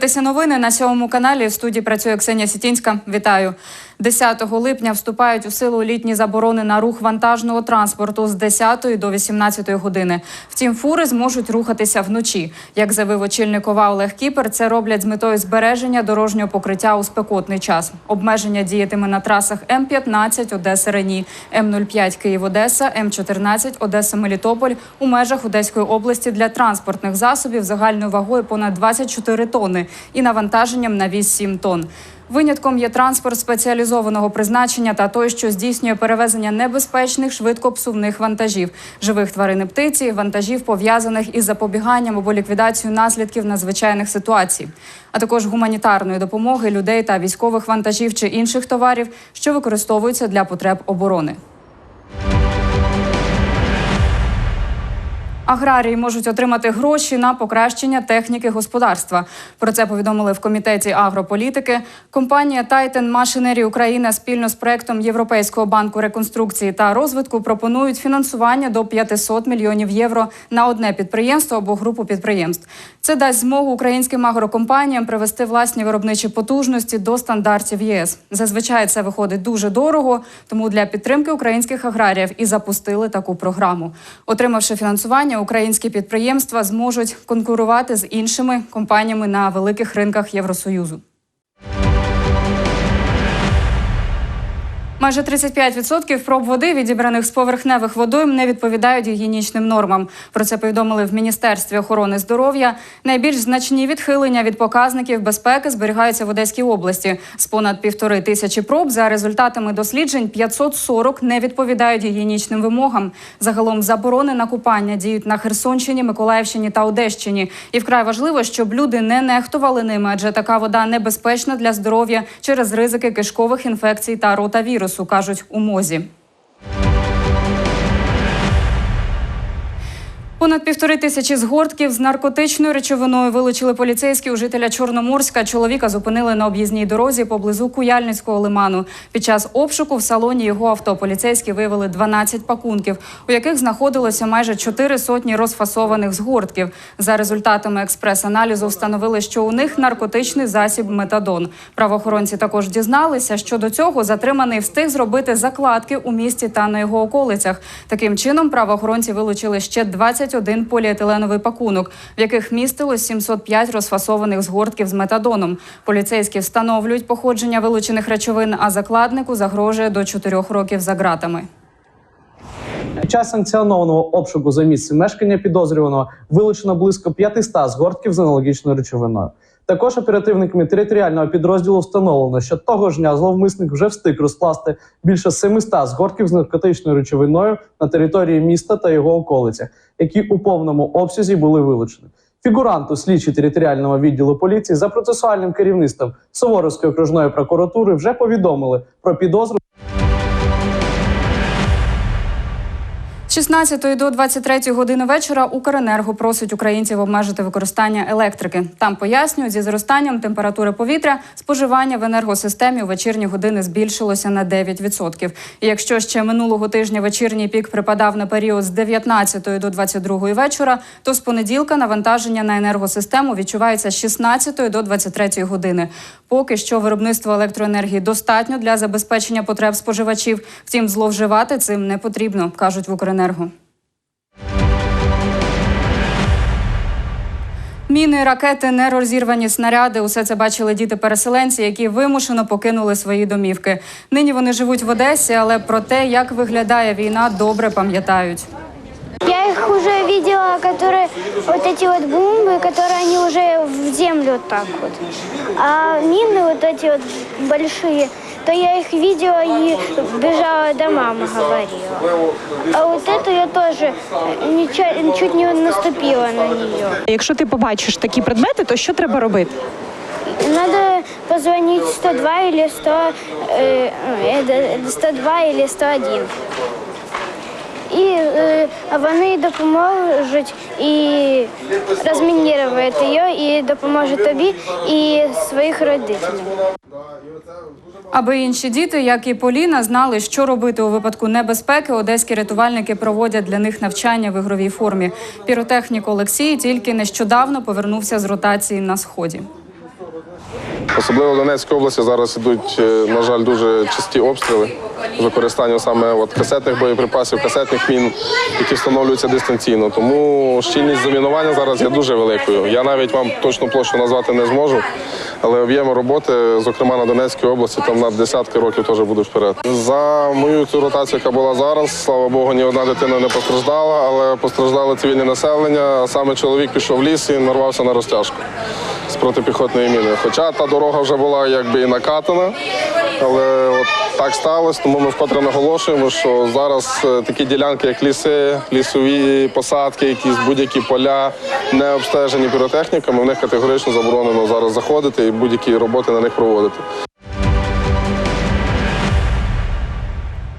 Ви дивитеся новини на сьомому каналі. В студії працює Ксенія Сітінська. Вітаю. 10 липня вступають у силу літні заборони на рух вантажного транспорту з 10 до 18 години. Втім, фури зможуть рухатися вночі. Як заявив очільник ОВА Олег Кіпер, це роблять з метою збереження дорожнього покриття у спекотний час. Обмеження діятиме на трасах М15 Одеса Рені, М05 Київ Одеса, М14 Одеса Мелітополь у межах Одеської області для транспортних засобів загальною вагою понад 24 тонни і навантаженням на віз 7 тонн. Винятком є транспорт спеціалізованого призначення та той, що здійснює перевезення небезпечних швидкопсувних вантажів, живих тварин і птиці, вантажів пов'язаних із запобіганням або ліквідацією наслідків надзвичайних ситуацій, а також гуманітарної допомоги людей та військових вантажів чи інших товарів, що використовуються для потреб оборони. Аграрії можуть отримати гроші на покращення техніки господарства. Про це повідомили в комітеті агрополітики. Компанія Titan Machinery Україна спільно з проектом Європейського банку реконструкції та розвитку пропонують фінансування до 500 мільйонів євро на одне підприємство або групу підприємств. Це дасть змогу українським агрокомпаніям привести власні виробничі потужності до стандартів ЄС. Зазвичай це виходить дуже дорого, тому для підтримки українських аграріїв і запустили таку програму. Отримавши фінансування, українські підприємства зможуть конкурувати з іншими компаніями на великих ринках Євросоюзу. Майже 35% проб води, відібраних з поверхневих водойм, не відповідають гігієнічним нормам. Про це повідомили в Міністерстві охорони здоров'я. Найбільш значні відхилення від показників безпеки зберігаються в Одеській області. З понад півтори тисячі проб за результатами досліджень 540 не відповідають гігієнічним вимогам. Загалом заборони на купання діють на Херсонщині, Миколаївщині та Одещині. І вкрай важливо, щоб люди не нехтували ними, адже така вода небезпечна для здоров'я через ризики кишкових інфекцій та ротавірусу, кажуть у мозі. Понад півтори тисячі згортків з наркотичною речовиною вилучили поліцейські у жителя Чорноморська. Чоловіка зупинили на об'їзній дорозі поблизу Куяльницького лиману. Під час обшуку в салоні його авто поліцейські виявили 12 пакунків, у яких знаходилося майже чотири сотні розфасованих згортків. За результатами експрес-аналізу встановили, що у них наркотичний засіб метадон. Правоохоронці також дізналися, що до цього затриманий встиг зробити закладки у місті та на його околицях. Таким чином правоохоронці вилучили ще 20 21 поліетиленовий пакунок, в яких містилось 705 розфасованих згортків з метадоном. Поліцейські встановлюють походження вилучених речовин, а закладнику загрожує до 4 років за ґратами. Під час санкціонованого обшуку за місцем мешкання підозрюваного вилучено близько 500 згортків з аналогічною речовиною. Також оперативниками територіального підрозділу встановлено, що того ж дня зловмисник вже встиг розкласти більше 700 згортків з наркотичною речовиною на території міста та його околицях, які у повному обсязі були вилучені. Фігуранту слідчі територіального відділу поліції за процесуальним керівництвом Суворовської окружної прокуратури вже повідомили про підозру. З 16 до 23 години вечора Укренерго просить українців обмежити використання електрики. Там пояснюють, зі зростанням температури повітря споживання в енергосистемі у вечірні години збільшилося на 9%. І якщо ще минулого тижня вечірній пік припадав на період з 19 до 22 вечора, то з понеділка навантаження на енергосистему відчувається з 16 до 23 години. Поки що виробництво електроенергії достатньо для забезпечення потреб споживачів. Втім, зловживати цим не потрібно, кажуть в Укренерго. Міни, ракети, нерозірвані снаряди. Усе це бачили діти-переселенці, які вимушено покинули свої домівки. Нині вони живуть в Одесі, але про те, як виглядає війна, добре пам'ятають. Я их уже видела, которые вот эти вот бомбы, которые они уже в землю вот так вот. А мины вот эти вот большие, то я их видела и бежала до мамы, говорила. А вот эту я тоже нича- чуть не наступила на нее. Якщо ти побачиш такі предмети, то що треба робити? Надо позвонить 102 или 100, э, э, 102 или 101. І е, вони допоможуть і розмінірувати її, і допоможуть тобі і своїх родителів. Аби інші діти, як і Поліна, знали, що робити у випадку небезпеки. Одеські рятувальники проводять для них навчання в ігровій формі. Піротехнік Олексій тільки нещодавно повернувся з ротації на сході. Особливо в Донецькій області зараз ідуть, е, на жаль, дуже часті обстріли з використанням саме от касетних боєприпасів, касетних мін, які встановлюються дистанційно. Тому щільність замінування зараз є дуже великою. Я навіть вам точну площу назвати не зможу, але об'єми роботи, зокрема на Донецькій області, там на десятки років теж будуть вперед. За мою цю ротацію, яка була зараз, слава Богу, ні одна дитина не постраждала, але постраждало цивільне населення. А саме чоловік пішов в ліс і нарвався на розтяжку з протипіхотної міни. Хоча та дорога вже була якби і накатана, але от так сталося, тому ми вкотре наголошуємо, що зараз е, такі ділянки, як ліси, лісові посадки, якісь будь-які поля, не обстежені піротехніками, в них категорично заборонено зараз заходити і будь-які роботи на них проводити.